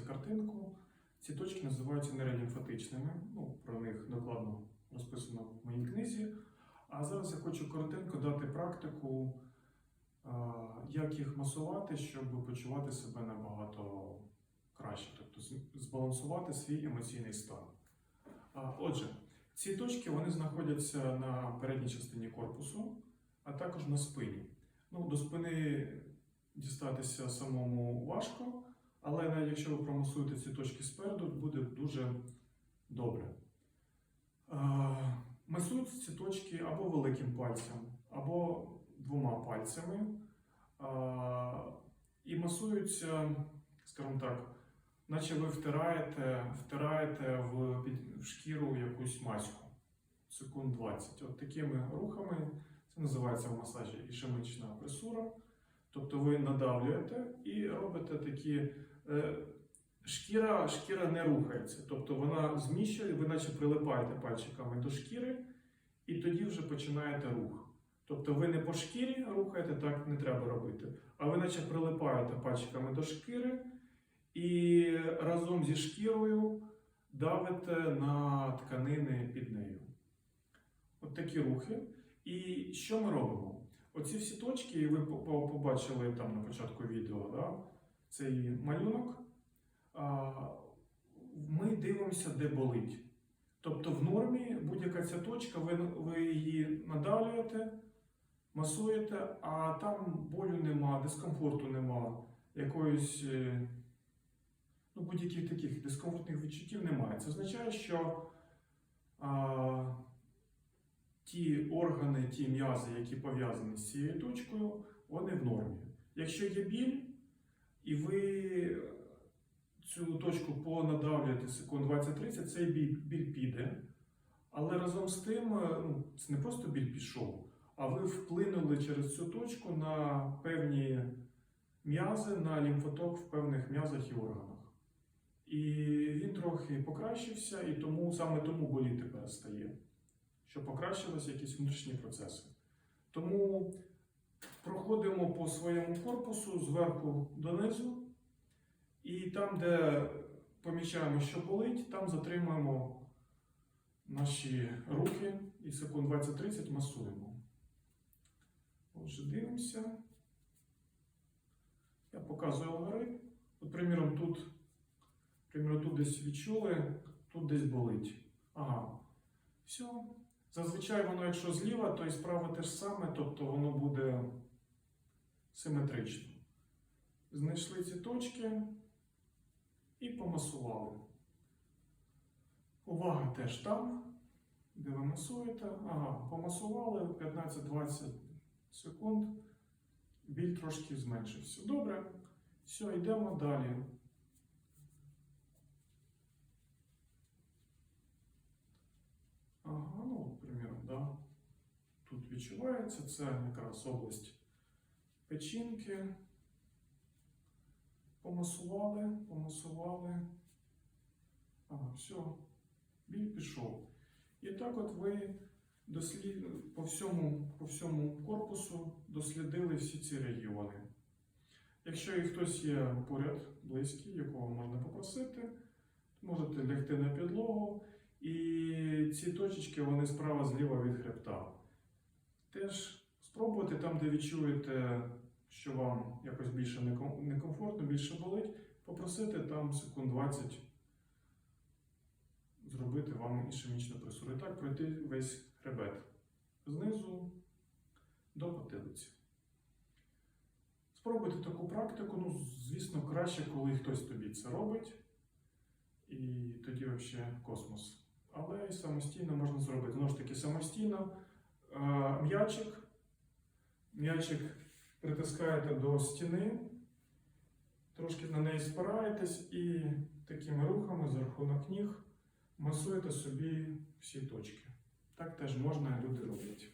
картинку. Ці точки називаються нейролімфатичними. Ну, про них докладно розписано в моїй книзі. А зараз я хочу коротенько дати практику, як їх масувати, щоб почувати себе набагато краще, тобто збалансувати свій емоційний стан. Отже, ці точки вони знаходяться на передній частині корпусу, а також на спині. Ну, до спини дістатися самому важко, але навіть якщо ви промасуєте ці точки спереду, буде дуже добре. Е, Масують ці точки або великим пальцем, або двома пальцями. Е, І масуються, скажімо так, наче ви втираєте, втираєте в, в шкіру якусь маську секунд 20. От такими рухами це називається в масажі ішемична пресура. Тобто ви надавлюєте і робите такі. Е, шкіра, шкіра не рухається, тобто вона зміщує, ви наче прилипаєте пальчиками до шкіри, і тоді вже починаєте рух. Тобто ви не по шкірі рухаєте, так не треба робити, а ви наче прилипаєте пальчиками до шкіри і разом зі шкірою давите на тканини під нею. От такі рухи. І що ми робимо? Оці всі точки, ви по- по- побачили там на початку відео, да? Цей малюнок. Ми дивимося, де болить. Тобто в нормі будь-яка ця точка, ви, ви її надавлюєте, масуєте, а там болю нема, дискомфорту нема, якоїсь е, ну, будь-яких таких дискомфортних відчуттів немає. Це означає, що а, ті органи, ті м'язи, які пов'язані з цією точкою, вони в нормі. Якщо є біль, і ви цю точку понадавлюєте секунд 20-30, цей біль, біль піде. Але разом з тим, е, ну, це не просто біль пішов, а ви вплинули через цю точку на певні м'язи, на лімфоток в певних м'язах і органах. І він трохи покращився, і тому саме тому боліти перестає, що покращилися якісь внутрішні процеси. Тому проходимо по своєму корпусу зверху донизу, і там, де помічаємо, що болить, там затримуємо наші руки і секунд 20-30 масуємо. Отже, дивимося. Я показую алгоритм. От, приміром, тут, приміром, тут десь відчули, тут десь болить. Ага. Все. Зазвичай воно, якщо зліва, то і справа те ж саме, тобто воно буде симетрично. Знайшли ці точки і помасували. Увага теж там, де ви масуєте. Ага, помасували 15-20 секунд. Біль трошки зменшився. Добре. Все, йдемо далі. Ага, ну, приміром, да. Тут відчувається, це якраз область печінки. Помасували, помасували. Ага, все, біль пішов. І так от ви дослід... по, всьому, по всьому корпусу дослідили всі ці регіони. Якщо і хтось є поряд, близький, якого можна попросити, можете лягти на підлогу. І ці точечки вони справа зліва від хребта. Теж спробуйте там, де відчуєте, що вам якось більше неком- некомфортно, більше болить, попросити там секунд 20 зробити вам ішемічну пресуру. І так пройти весь хребет знизу до потилиці. Спробуйте таку практику. Ну, звісно, краще, коли хтось тобі це робить. І тоді взагалі космос. Але і самостійно можна зробити. Знову ж таки, самостійно е, м'ячик. М'ячик притискаєте до стіни, трошки на неї спираєтесь і такими рухами за рахунок ніг масуєте собі всі точки. Так теж можна, люди роблять.